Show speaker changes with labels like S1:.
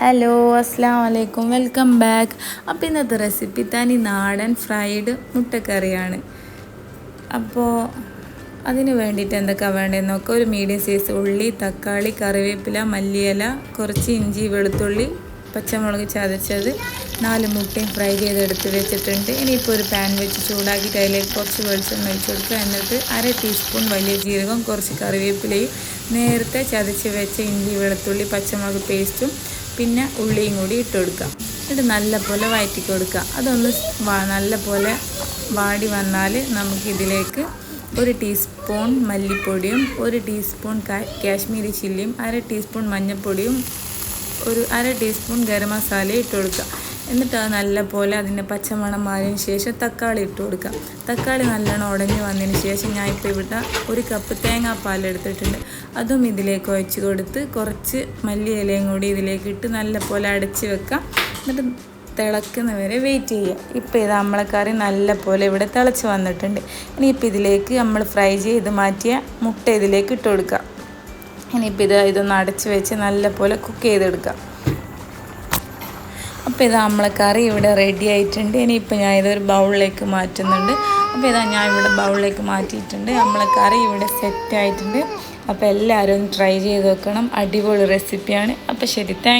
S1: Hello അസ്സാം വലൈക്കും welcome back അപ്പോൾ ഇന്നത്തെ റെസിപ്പി തനി നാടൻ ഫ്രൈഡ് മുട്ടക്കറിയാണ്. അപ്പോൾ അതിന് വേണ്ടിയിട്ട് എന്തൊക്കെയാണ് വേണ്ടതെന്ന് നോക്കുക ഒരു മീഡിയം സൈസ് ഉള്ളി തക്കാളി കറിവേപ്പില മല്ലിയില കുറച്ച് ഇഞ്ചി വെളുത്തുള്ളി പച്ചമുളക് ചതച്ചത് നാല് മുട്ടയും ഫ്രൈ ചെയ്തെടുത്ത് വെച്ചിട്ടുണ്ട്. ഇനിയിപ്പോൾ ഒരു പാൻ വെച്ച് ചൂടാക്കി അതിലേക്ക് കുറച്ച് വെളിച്ചെണ്ണ ഒഴിച്ച് കൊടുക്കുക. എന്നിട്ട് അര ടീസ്പൂൺ വലിയ ജീരകം കുറച്ച് കറിവേപ്പിലയും നേരത്തെ ചതച്ച് വെച്ച ഇഞ്ചി വെളുത്തുള്ളി പച്ചമുളക് പേസ്റ്റും പിന്നെ ഉള്ളിയും കൂടി ഇട്ട് കൊടുക്കുക. എന്നിട്ട് നല്ലപോലെ വയറ്റി കൊടുക്കുക. അതൊന്ന് നല്ല നല്ലപോലെ വാടി വന്നാൽ നമുക്കിതിലേക്ക് ഒരു ടീസ്പൂൺ മല്ലിപ്പൊടിയും ഒരു ടീസ്പൂൺ കാശ്മീരി ചില്ലിയും അര ടീസ്പൂൺ മഞ്ഞൾപ്പൊടിയും ഒരു അര ടീസ്പൂൺ ഗരം മസാലയും ഇട്ട് കൊടുക്കുക. എന്നിട്ട് അത് നല്ലപോലെ അതിന്റെ പച്ചമണം മാറിയതിന് ശേഷം തക്കാളി ഇട്ട് കൊടുക്കാം. തക്കാളി നല്ലോണം ഉടഞ്ഞു വന്നതിന് ശേഷം ഞാൻ ഇപ്പോൾ ഇവിടെ ഒരു കപ്പ് തേങ്ങാപ്പാൽ എടുത്തിട്ടുണ്ട്. അതും ഇതിലേക്ക് ഒഴിച്ച് കൊടുത്ത് കുറച്ച് മല്ലി ഇലയും കൂടി ഇതിലേക്ക് ഇട്ട് നല്ലപോലെ അടച്ച് വെക്കാം. എന്നിട്ട് തിളക്കുന്ന വരെ വെയിറ്റ് ചെയ്യുക ഇപ്പോൾ ഇത് നമ്മളെ കറി നല്ല പോലെ ഇവിടെ തിളച്ച് വന്നിട്ടുണ്ട്. ഇനിയിപ്പോൾ ഇതിലേക്ക് നമ്മൾ ഫ്രൈ ചെയ്ത് മാറ്റിയ മുട്ട ഇതിലേക്ക് ഇട്ട് കൊടുക്കുക ഇനിയിപ്പോൾ ഇത് ഇതൊന്ന് അടച്ച് വെച്ച് നല്ല പോലെ കുക്ക് ചെയ്തെടുക്കുക അപ്പോൾ ഇതാ കറി ഇവിടെ റെഡി ആയിട്ടുണ്ട്. ഇനിയിപ്പോൾ ഞാൻ ഇതൊരു ബൗളിലേക്ക് മാറ്റുന്നുണ്ട്. അപ്പോൾ ഇതാ ഞാൻ ഇവിടെ ബൗളിലേക്ക് മാറ്റിയിട്ടുണ്ട്. നമ്മളെ കറി ഇവിടെ സെറ്റ് ആയിട്ടുണ്ട്. അപ്പോൾ എല്ലാവരും ട്രൈ ചെയ്ത് നോക്കണം. അടിപൊളി റെസിപ്പിയാണ് അപ്പോൾ ശരി താങ്ക്